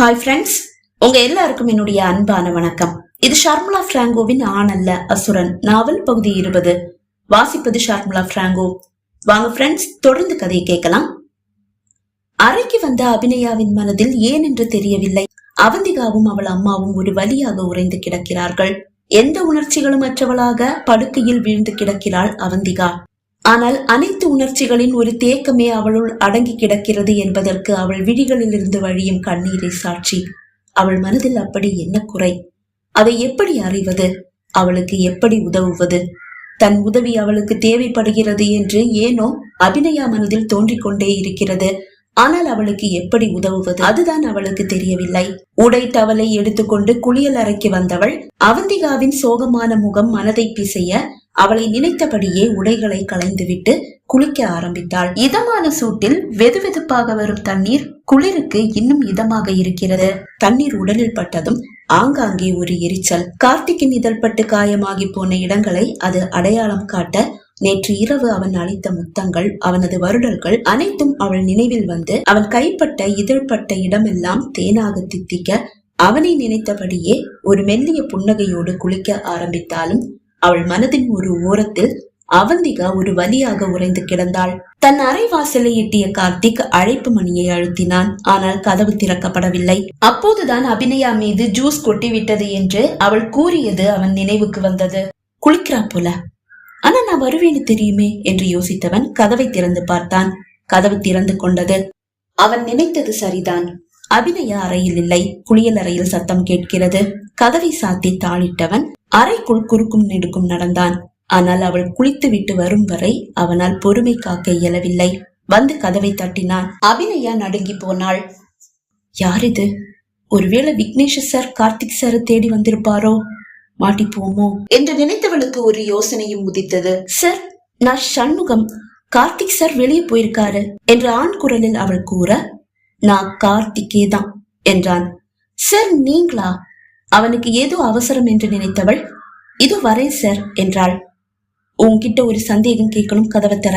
Hi friends உங்க எல்லாருக்கும் என்னுடைய அன்பான வணக்கம். இது ஷர்மிளா பிராங்கோவின் ஆனல்ல அசுரன் நாவல் பகுதி இருபது. வாசிப்பது ஷர்முலா பிராங்கோ. வாங்க ஃப்ரெண்ட்ஸ் தொடர்ந்து கதையை கேட்கலாம். அறைக்கு வந்த அபிநயாவின் மனதில் ஏன் என்று தெரியவில்லை. அவந்திகாவும் அவள் அம்மாவும் ஒரு வழியாக உறைந்து கிடக்கிறார்கள். எந்த உணர்ச்சிகளும் அற்றவளாக படுக்கையில் வீழ்ந்து கிடக்கிறாள் அவந்திகா. ஆனால் அனைத்து உணர்ச்சிகளின் ஒரு தேக்கமே அவளுள் அடங்கி கிடக்கிறது என்பதற்கு அவள் விழிகளிலிருந்து வழியும் கண்ணீரை சாட்சி. அவள் மனதில் அப்படி என்ன குறை? அதை எப்படி அறிவது? அவளுக்கு எப்படி உதவுவது? தன் உதவி அவளுக்கு தேவைப்படுகிறது என்று ஏனோ அபிநயா மனதில் தோன்றிக் கொண்டே இருக்கிறது. ஆனால் அவளுக்கு எப்படி உதவுவது? அதுதான் அவளுக்கு தெரியவில்லை. உடை தவளை எடுத்துக்கொண்டு குளியல் அறைக்கு வந்தவள் அவந்திகாவின் சோகமான முகம் மனதை பிசைய அவளை நினைத்தபடியே உடைகளை களைந்துவிட்டு குளிக்க ஆரம்பித்தாள். இதமான சூட்டில் வெதுவெதுப்பாக வரும் தண்ணீர் குளிருக்கு இன்னும் இதமாக இருக்கிறது. தண்ணீர் உடலில் பட்டதும் ஆங்காங்கே ஒரு எரிச்சல். கார்த்திக்கின் இதழ்பட்டு காயமாகி போன இடங்களை அது அடையாளம் காட்ட நேற்று இரவு அவன் அளித்த முத்தங்கள் அவனது வருடல்கள் அனைத்தும் அவள் நினைவில் வந்து அவன் கைப்பட்ட இதழ்பட்ட இடமெல்லாம் தேனாக தித்திக்க அவனை நினைத்தபடியே ஒரு மெல்லிய புன்னகையோடு குளிக்க ஆரம்பித்தாலும் அவள் மனதின் ஒரு ஓரத்தில் அவந்திகா ஒரு வலியாக உறைந்து கிடந்தாள். தன் அறை வாசலை எட்டிய கார்த்திக் அழைப்பு மணியை அழுத்தினான். ஆனால் கதவு திறக்கப்படவில்லை. அப்போதுதான் அபிநயா மீது ஜூஸ் கொட்டிவிட்டது என்று அவள் கூறியது அவன் நினைவுக்கு வந்தது. குளிக்கிறா போல. ஆனா நான் வருவேன்னு தெரியுமே என்று யோசித்தவன் கதவை திறந்து பார்த்தான். கதவு திறந்து கொண்டது. அவன் நினைத்தது சரிதான். அபிநயா அறையில் இல்லை. குளியல் அறையில் சத்தம் கேட்கிறது. கதவை சாத்தி தாளிட்டவன் அறைக்குள் குறுக்கும் நெடுக்கும் நடந்தான். ஆனால் அவள் குளித்து விட்டு வரும் வரை அவனால் பொறுமை காக்க இயலவில்லை. வந்து கதவை தட்டினான். அபிநயா நடுங்கி போனாள். யார் இது? ஒருவேளை விக்னேஷ் சார் கார்த்திக் சார் தேடி வந்திருப்பாரோ? மாட்டிப்போமோ? என்று நினைத்தவளுக்கு ஒரு யோசனையும் உதித்தது. சார் நான் சண்முகம். கார்த்திக் சார் வெளியே போயிருக்காரு என்று ஆண் குரலில் அவள் கூற நான் கார்த்திகே தான் என்றான். சார் நீங்களா? அவனுக்கு ஏதோ அவசரம் என்று நினைத்தவள் இது வரேன் சார் என்றாள். உன்கிட்ட ஒரு சந்தேகம் கேட்கணும் கதவை தர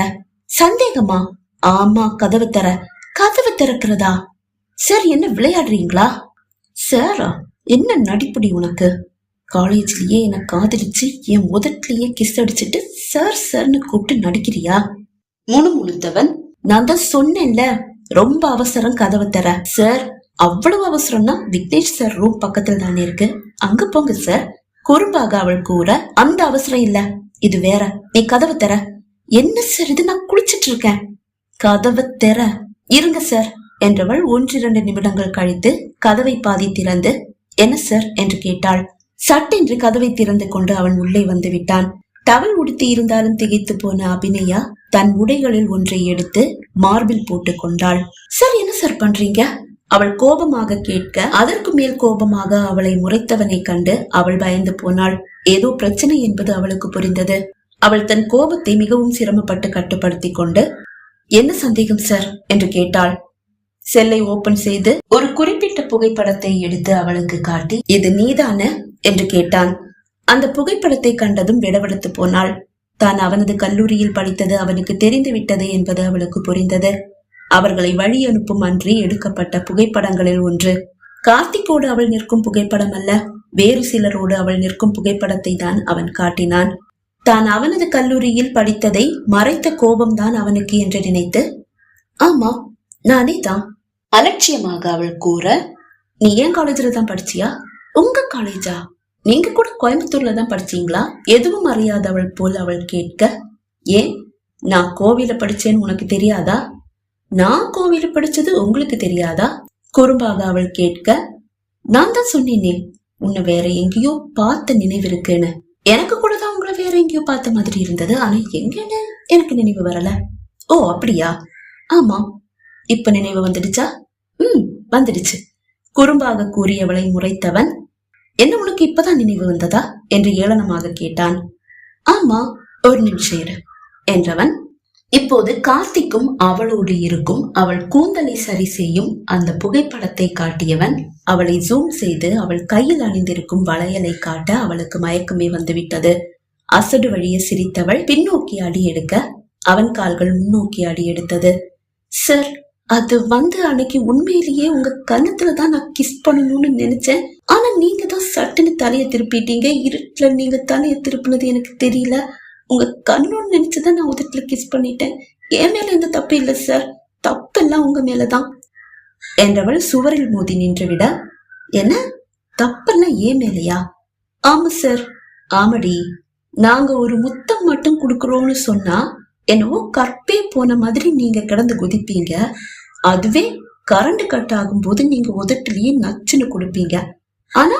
சந்தேகமா? ஆமா கதவை தர கதவை திறக்கிறதா? சார் என்ன விளையாடுறீங்களா? சாரா என்ன நடிப்புடி உனக்கு? காலேஜ்லயே என்னை காதலிச்சு என் முதட்லயே கிஸ் அடிச்சிட்டு சார் சார்னு கூப்பிட்டு நடிக்கிறியா? முணுமுணுத்தவன். நான் தான் சொன்னேன்ல ரொம்ப அவசரம் கதவை தர சார் அவ்வளவு அவசரம்னா விக்னேஷ் சார் ரூம் பக்கத்துல தானே இருக்கு. அங்க போங்க சார் குறும்பாக அவள் கூற அந்த அவசரம் இல்ல. இது வேற. நீ கதவை தர என்ன சார் இது? நான் குளிச்சிட்டு இருக்கேன். கதவை தர இருங்க சார் என்றவள் ஒன்றிரண்டு நிமிடங்கள் கழித்து கதவை பாதி திறந்து என்ன சார் என்று கேட்டாள். சட்டென்று கதவை திறந்து கொண்டு அவன் உள்ளே வந்து விட்டான். டவல் உடுத்தி இருந்தாலும் திகைத்து போன அபிநயா தன் உடைகளில் ஒன்றை எடுத்து மார்பில் போட்டு கொண்டாள். சார் என்ன சார் பண்றீங்க? அவள் கோபமாக கேட்க அதற்கு மேல் கோபமாக அவளை முறைத்தவனை கண்டு அவள் பயந்து போனாள். ஏதோ பிரச்சனை என்பது அவளுக்கு புரிந்தது. அவள் தன் கோபத்தை மிகவும் சிரமப்பட்டு கட்டுப்படுத்தி கொண்டு என்ன சந்தேகம் சார்? என்று கேட்டாள். செல்லை ஓபன் செய்து ஒரு குறிப்பிட்ட புகைப்படத்தை எடுத்து அவளுக்கு காட்டி இது நீதான? என்று கேட்டான். அந்த புகைப்படத்தை கண்டதும் விடவெடுத்து போனாள். தான் அவனது கல்லூரியில் படித்தது அவனுக்கு தெரிந்து விட்டது என்பது அவளுக்கு புரிந்தது. அவர்களை வழி அனுப்பும் அன்றி எடுக்கப்பட்ட புகைப்படங்களில் ஒன்று. கார்த்திக்கோடு அவள் நிற்கும் புகைப்படம் அல்ல. வேறு சிலரோடு அவள் நிற்கும் புகைப்படத்தை தான் அவன் காட்டினான். தான் அவனது கல்லூரியில் படித்ததை மறைத்த கோபம்தான் அவனுக்கு என்று நினைத்து ஆமா நானே தான். அலட்சியமாக அவள் கூற நீ ஏன் காலேஜ்ல தான் படிச்சியா? உங்க காலேஜா? நீங்க கூட கோயம்புத்தூர்ல தான் படிச்சீங்களா? எதுவும் அறியாதவள் போல் அவள் கேட்க ஏன்? நான் கோவில படிச்சேன்னு உனக்கு தெரியாதா? நான் கோவில படிச்சது உங்களுக்கு தெரியாதா? குறும்பாக அவள் கேட்க நான் தான் சொன்னேனே உன்னை வேற எங்கேயோ பார்த்த நினைவு இருக்குன்னு. எனக்கு கூட தான் உங்களை வேற எங்கேயோ பார்த்த மாதிரி இருந்தது. ஆனா எங்கன்னு எனக்கு நினைவு வரல. ஓ அப்படியா? ஆமா. இப்ப நினைவு வந்துடுச்சா? ம் வந்துடுச்சு. குறும்பாக கூறியவளை முறைத்தவன் என்ன உனக்கு இப்பதான் நினைவு வந்ததா? என்று ஏளனமாக கேட்டான். ஆமா ஒரு நிமிஷம் இரு என்றவன் இப்போது கார்த்திக்கும் அவளோடு இருக்கும். அவள் கூந்தலை சரி செய்யும் அந்த புகைப்படத்தை காட்டியவன் அவளை ஜூம் செய்து அவள் கையில் அணிந்திருக்கும் வளையலை காட்ட அவளுக்கு மயக்கமே வந்துவிட்டது. அசடு வழிய சிரித்தவள் பின்னோக்கி அடி எடுக்க அவன் கால்கள் முன்னோக்கி அடி எடுத்தது. சார் அது வந்து அன்னைக்கு உண்மையிலேயே உங்க கன்னத்துல தான் நான் கிஸ் பண்ணணும்னு நினைச்சேன். ஆனா நீங்க தான் சட்டுன்னு தலையை திருப்பிட்டீங்க. இருட்டுல நீங்க தலையை திருப்பினது எனக்கு தெரியல. உங்க கண்ணோன்னு நினைச்சுதான் நான் உதட்டுல கிஸ் பண்ணிட்டேன். என் மேல எந்த தப்பு இல்ல சார் தப்பெல்லாம் உங்க மேலதான். என்றவள் சுவரில் மோதி நின்றுவிட என்ன? தப்பெல்லாம் ஏன் மேலையா? ஆமா சார் ஆமடி. நாங்க ஒரு முத்தம் மட்டும் கொடுக்கறோம்னு சொன்னா என்னவோ கற்பே போன மாதிரி நீங்க கிடந்து குதிப்பீங்க. அதுவே கரண்ட் கட் ஆகும்போது நீங்க உதட்டிலேயே நச்சுன்னு கொடுப்பீங்க. ஆனா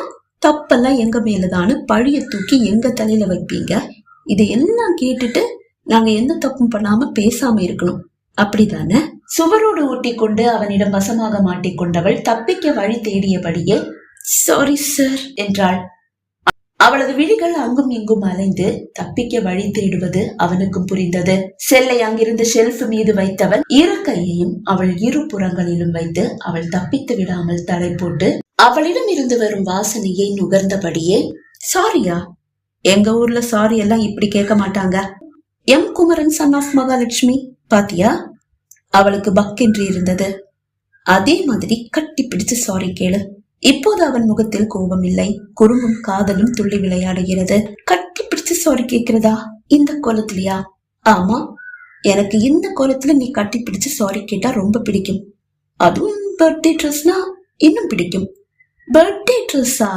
தப்பெல்லாம் எங்க மேலதான்னு பழிய தூக்கி எங்க தலையில வைப்பீங்க? இதையெல்லாம் கேட்டுட்டு நாங்க எந்த தப்பும் பண்ணாம பேசாம இருக்கணும். அப்படிதானே? சுவரோடு ஒட்டி கொண்டு அவனிடம் வசமாக மாட்டிக்கொண்டவள் தப்பிக்க வழி தேடியபடியே சாரி சார் என்றாள். அவளது விழிகள் அங்கும் இங்கும் அலைந்து தப்பிக்க வழி தேடுவது அவனுக்கும் புரிந்தது. செல்லை அங்கிருந்து ஷெல்ஃப் மீது வைத்தவன் இரு கையையும் அவள் இரு புறங்களிலும் வைத்து அவள் தப்பித்து விடாமல் தலை போட்டு அவளிடம் இருந்து வரும் வாசனையை நுகர்ந்தபடியே சாரியா எங்க ஊர்ல சாரி எல்லாம் இப்படி கேட்க மாட்டாங்க. M Kumaran son of Mahalakshmi பாத்தியா? அவளுக்கு பக்கென்று இருந்தது. அதே மாதிரி கட்டி பிடிச்சு சாரி கேளு. இப்போது அவன் முகத்தில் கோபம் இல்லை. குறும்பும் காதலும் துள்ளி விளையாடுகிறது. கட்டி பிடிச்சு சாரி கேட்கிறதா? இந்த கோலத்திலயா? ஆமா. எனக்கு இந்த கோலத்துல நீ கட்டி பிடிச்சு சாரி கேட்டா ரொம்ப பிடிக்கும். அதுவும் பர்த்டே ட்ரெஸ்னா இன்னும் பிடிக்கும். பர்த்டே ட்ரெஸ்ஸா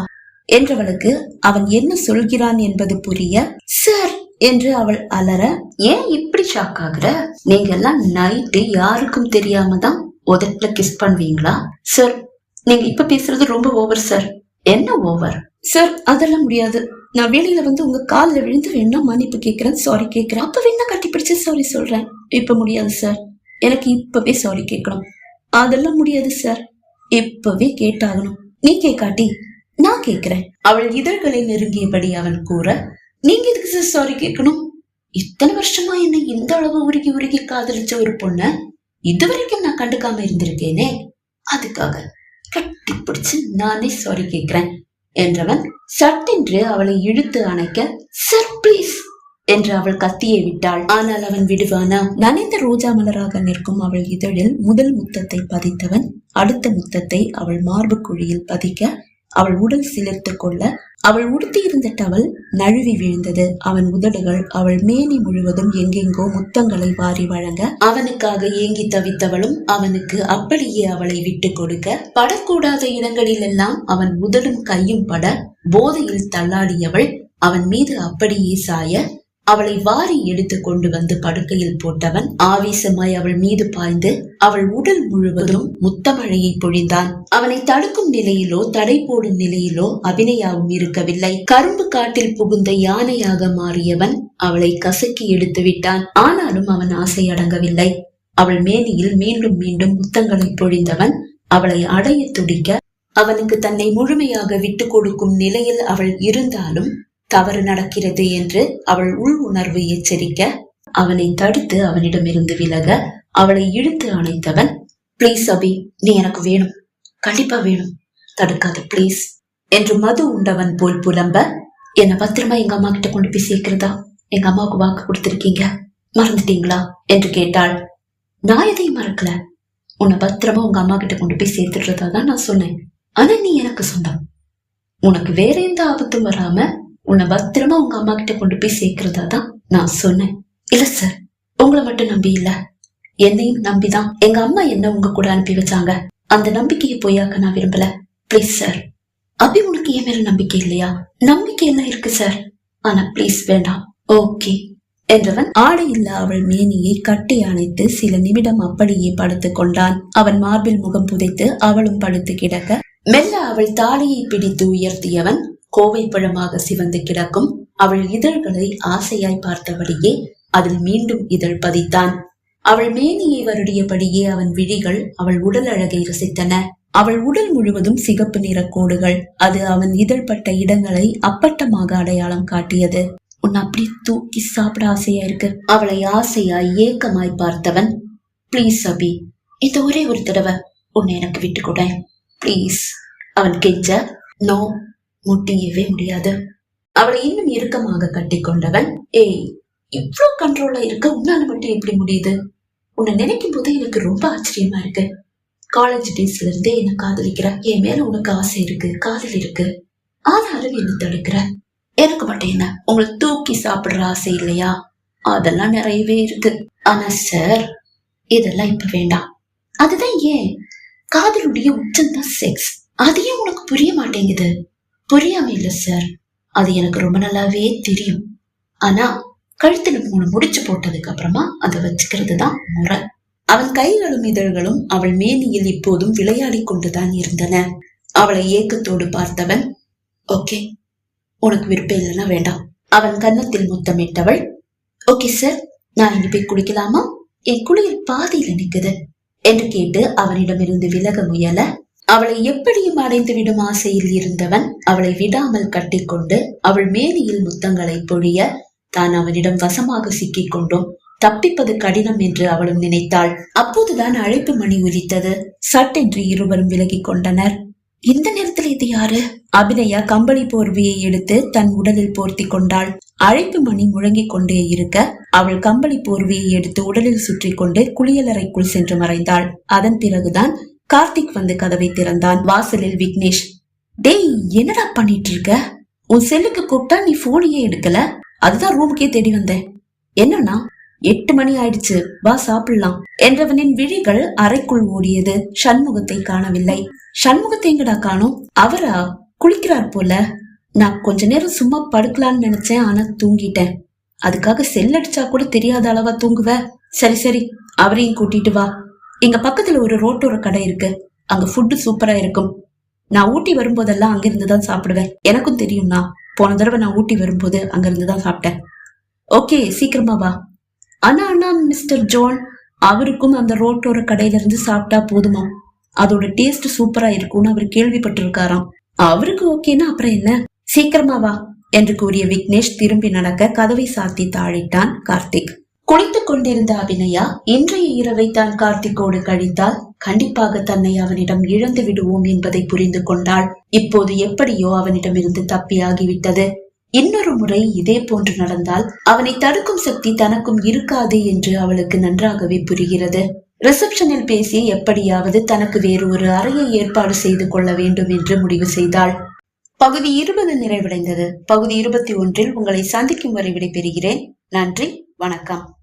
என்றவளுக்கு அவன் என்ன சொல்கிறான் என்பது புரிய சார் என்று அவள் அலற ஏன் இப்படி ஷாக் ஆகுற? நீங்க எல்லாம் நைட்டு யாருக்கும் தெரியாம தான் உதட்டுல கிஸ் பண்ணுவீங்களா? சார் நீங்க இப்ப பேசுறது ரொம்ப ஓவர் சார். என்ன ஓவர் சார் அதெல்லாம் முடியாது. நான் வெளியில வந்து உங்க காலில் விழுந்து வேணா மன்னிப்பு கேக்குறேன். சாரி கேக்குறேன். அப்ப வேணா கட்டி பிடிச்சு சாரி சொல்றேன். இப்ப முடியாது சார். எனக்கு இப்பவே சாரி கேட்கணும் அதெல்லாம் முடியாது சார். இப்பவே கேட்டாகணும். நீ கேட்காட்டி நான் கேக்குறேன் அவள் இதழ்களை நெருங்கியபடி அவன் கூற நீங்க எதுக்கு சார் சாரி கேட்கணும்? இத்தனை வருஷமா என்ன இந்த அளவு உருகி உருகி காதலிச்ச ஒரு பொண்ண இதுவரைக்கும் நான் கண்டுக்காம இருந்திருக்கேனே? அதுக்காக கட்டி பிடிச்சு நானே சாரி கேட்கிறேன் என்றவன் சட்டென்று அவளை இழுத்து அணைக்க சார் பிளீஸ் என்று அவள் கத்தியை விட்டாள். ஆனால் அவன் விடுவானா? நனைந்த ரோஜா மலராக நிற்கும் அவள் இதழில் முதல் முத்தத்தை பதித்தவன் அடுத்த முத்தத்தை அவள் மார்பு குழியில் பதிக்க அவள் உடல் சிலிர்த்து கொள்ள அவள் உடுத்தியிருந்த டவல் நழுவி விழுந்தது. அவன் உதடுகள் அவள் மேனி முழுவதும் எங்கெங்கோ முத்தங்களை வாரி வழங்க அவனுக்காக ஏங்கி தவித்தவளும் அவனுக்கு அப்படியே அவளை விட்டு கொடுக்க படக்கூடாத இடங்களிலெல்லாம் அவன் உதடும் கையும் பட போதையில் தள்ளாடியவள் அவன் மீது அப்படியே சாய அவளை வாரி எடுத்து கொண்டு வந்து படுக்கையில் போட்டவன் ஆவேசமாய் அவள் மீது பாய்ந்து அவள் உடல் முழுவதும் முத்தமழையை பொழிந்தான். அவனை தடுக்கும் நிலையிலோ தடை போடும் நிலையிலோ அபிநயாவும் இருக்கவில்லை. கரும்பு காட்டில் புகுந்த யானையாக மாறியவன் அவளை கசக்கி எடுத்து விட்டான். ஆனாலும் அவன் ஆசை அடங்கவில்லை. அவள் மேனியில் மீண்டும் மீண்டும் முத்தங்களை பொழிந்தவன் அவளை அடைய துடிக்க அவனுக்கு தன்னை முழுமையாக விட்டு கொடுக்கும் நிலையில் அவள் இருந்தாலும் தவறு நடக்கிறது என்று அவள் உள் உணர்வு எச்சரிக்க அவனை தடுத்து அவனிடமிருந்து விலக அவளை இழுத்து அணைத்தவன் பிளீஸ் அபி நீ எனக்கு வேணும். கண்டிப்பா வேணும். தடுக்காத ப்ளீஸ் என்று மது உண்டவன் போல் புலம்ப என்னை பத்திரமா எங்க அம்மா கிட்ட கொண்டு போய் சேர்க்கிறதா? எங்க அம்மாவுக்கு வாக்கு கொடுத்திருக்கீங்க. மறந்துட்டீங்களா? என்று கேட்டாள். நான் எதையும் மறக்கல. உன்னை பத்திரமா உங்க அம்மா கிட்ட கொண்டு போய் சேர்த்துடுறதா தான் நான் சொன்னேன். ஆனா நீ எனக்கு சொந்தம். உனக்கு வேற எந்த ஆபத்தும் வராம உன்னை பத்திரமா உங்க அம்மா கிட்ட கொண்டு போய் சேர்க்கிறதா தான் நான் சொன்னேன். இல்ல சார் உங்களை மட்டும் நம்பி இல்ல என்னையும் நம்பிதான். எங்க அம்மா என்ன உங்க கூட அனுப்பி வச்சாங்க? அந்த நம்பிக்கையை பொய்யாக்க நான் விரும்பல. பிளீஸ் சார் அபி உனக்கு என் மேல நம்பிக்கை இல்லையா? நம்பிக்கை எல்லாம் இருக்கு சார் ஆனா பிளீஸ் வேண்டாம். ஓகே என்றவன் ஆடையில்லா அவள் மேனியை கட்டி அணைத்து சில நிமிடம் அப்படியே படுத்துக் கொண்டான். அவன் மார்பில் முகம் புதைத்து அவளும் படுத்து கிடக்க மெல்ல அவள் தாலியை பிடித்து உயர்த்தியவன் கோவை பழமாக சிவந்து கிடக்கும் அவள் இதழ்களை ஆசையாய் பார்த்தபடியே அதில் மீண்டும் இதழ் பதித்தான். அவள் மேனியை வருடியபடியே அவன் விழிகள் அவள் உடல் அழகை ரசித்தன. அவள் உடல் முழுவதும் சிகப்பு நிற கோடுகள். அது அவன் இதழ்பட்ட இடங்களை அப்பட்டமாக அடையாளம் காட்டியது. உன்னை அப்படி தூக்கி சாப்பிட ஆசையா இருக்கு? அவளை ஆசையாய் ஏக்கமாய் பார்த்தவன் ப்ளீஸ் அபி இந்த ஒரே ஒரு தடவை உன்னை எனக்கு விட்டு கூட. ப்ளீஸ் அவன் கெஞ்ச நோ முட்டியவே முடியாது. அவளை இன்னும் இறுக்கமாக கட்டி கொண்டவன் ஏய் இவ்ளோ கண்ட்ரோலா இருக்க உன்னால மட்டும் எப்படி முடியுது? உன்னை நினைக்கும் போது எனக்கு ரொம்ப ஆச்சரியமா இருக்கு. காலேஜ் டேஸ்ல இருந்தே என்ன காதலிக்கிற. என் மேல உனக்கு ஆசை இருக்கு காதல் இருக்கு. ஆனாலும் என்ன தடுக்கிற. எனக்கு மட்டும் என்ன உங்களை தூக்கி சாப்பிடுற ஆசை இல்லையா? அதெல்லாம் நிறையவே இருக்கு. ஆனா சார் இதெல்லாம் இப்ப வேண்டாம். அதுதான் ஏன்? காதலுடைய உச்சம்தான் செக்ஸ் அதையும் உனக்கு புரிய மாட்டேங்குது. புரியாம இல்ல சார் அது எனக்கு ரொம்ப நல்லாவே தெரியும். ஆனா கழுத்துல மூணு முடிச்சு போட்டதுக்கு அப்புறமா அதை வச்சுக்கிறது தான் முறை. அவன் கைகளும் இதழ்களும் அவள் மேனியில் இப்போதும் விளையாடி கொண்டுதான் இருந்தன. அவளை ஏக்கத்தோடு பார்த்தவன் ஓகே உனக்கு விருப்பம் இல்லைன்னா வேண்டாம். அவன் கன்னத்தில் முத்தமிட்டவள் ஓகே சார் நான் இனி போய் குளிக்கலாமா? என் குளியல் பாதியில நிக்குது. என்று கேட்டு அவனிடமிருந்து விலக முயல அவளை எப்படியும் அடைந்து விடும் ஆசையில் இருந்தவன் அவளை விடாமல் கட்டிக்கொண்டு அவள் மேனியில் முத்தங்களை பொழிய தான் அவனிடம் வசமாக சிக்கிக் கொண்டும். தப்பிப்பது கடினம் என்று அவளும் நினைத்தாள். அப்போதுதான் அழைப்பு மணி ஒலித்தது சட்டென்று இருவரும் விலகிக் கொண்டனர். இந்த நேரத்தில் இது யாரு? அபிநயா கம்பளி போர்வையை எடுத்து தன் உடலில் போர்த்தி கொண்டாள். அழைப்பு மணி முழங்கிக் கொண்டே இருக்க அவள் கம்பளி போர்வையை எடுத்து உடலில் சுற்றி கொண்டு குளியலறைக்குள் சென்று மறைந்தாள். அதன் பிறகுதான் கார்த்திக் வந்து கதவை திறந்தான். வாசலில் விக்னேஷ் டேய் என்னடா பண்ணிட்டு இருக்க உன் செல்லுக்கு கூப்பிட்டா நீ போனையே எடுக்கல? அதுதான் ரூமுக்கே தேடி வந்தேன். என்னன்னா எட்டு மணி ஆயிடுச்சு. வா சாப்பிடலாம். என்றவனின் விழிகள் அறைக்குள் ஓடியது. சண்முகத்தை காணவில்லை. சண்முகத்தை எங்கடா காணும்? அவரா? குளிக்கிறார் போல. நான் கொஞ்ச நேரம் சும்மா படுக்கலாம்னு நினைச்சேன் ஆனா தூங்கிட்டேன். அதுக்காக செல் அடிச்சா கூட தெரியாத அளவா தூங்குவ? சரி சரி. அவரையும் கூட்டிட்டு வா. எங்க பக்கத்துல ஒரு ரோட்டோர கடை இருக்கு. அங்க ஃபுட்டு சூப்பரா இருக்கும். நான் ஊட்டி வரும்போதெல்லாம் அங்கிருந்து தான் சாப்பிடுவேன். எனக்கும் தெரியும்னா போன தடவை நான் ஊட்டி வரும்போது அங்கிருந்து தான் சாப்பிட்டேன். ஓகே சீக்கிரமா வா. ஆனா அண்ணா மிஸ்டர் ஜான் அவருக்கும் அந்த ரோட்டோர கடையில இருந்து சாப்பிட்டா போதுமா? அதோட டேஸ்ட் சூப்பரா இருக்கும்னு அவர் கேள்விப்பட்டிருக்காராம். அவருக்கு ஓகேன்னா அப்புறம் என்ன? சீக்கிரமா வா என்று கூறிய விக்னேஷ் திரும்பி நடக்க கதவை சாத்தி தாழிட்டான் கார்த்திக். குளித்துக் கொண்டிருந்த அபிநயா இன்றைய இரவை தான் கார்த்திக்கோடு கழித்தால் கண்டிப்பாக தன்னை அவனிடம் இழந்து விடுவோம் என்பதை புரிந்து கொண்டாள். இப்போது எப்படியோ அவனிடமிருந்து தப்பியாகிவிட்டது இன்னொரு முறை இதே போன்று நடந்தால் அவனை தடுக்கும் சக்தி தனக்கும் இருக்காது என்று அவளுக்கு நன்றாகவே புரிகிறது. ரிசப்ஷனில் பேசி எப்படியாவது தனக்கு வேறு ஒரு அறையை ஏற்பாடு செய்து கொள்ள வேண்டும் என்று முடிவு செய்தாள். பகுதி இருபது நிறைவடைந்தது. பகுதி இருபத்தி ஒன்றில் உங்களை சந்திக்கும் வரை விடைபெறுகிறேன். நன்றி. வணக்கம்.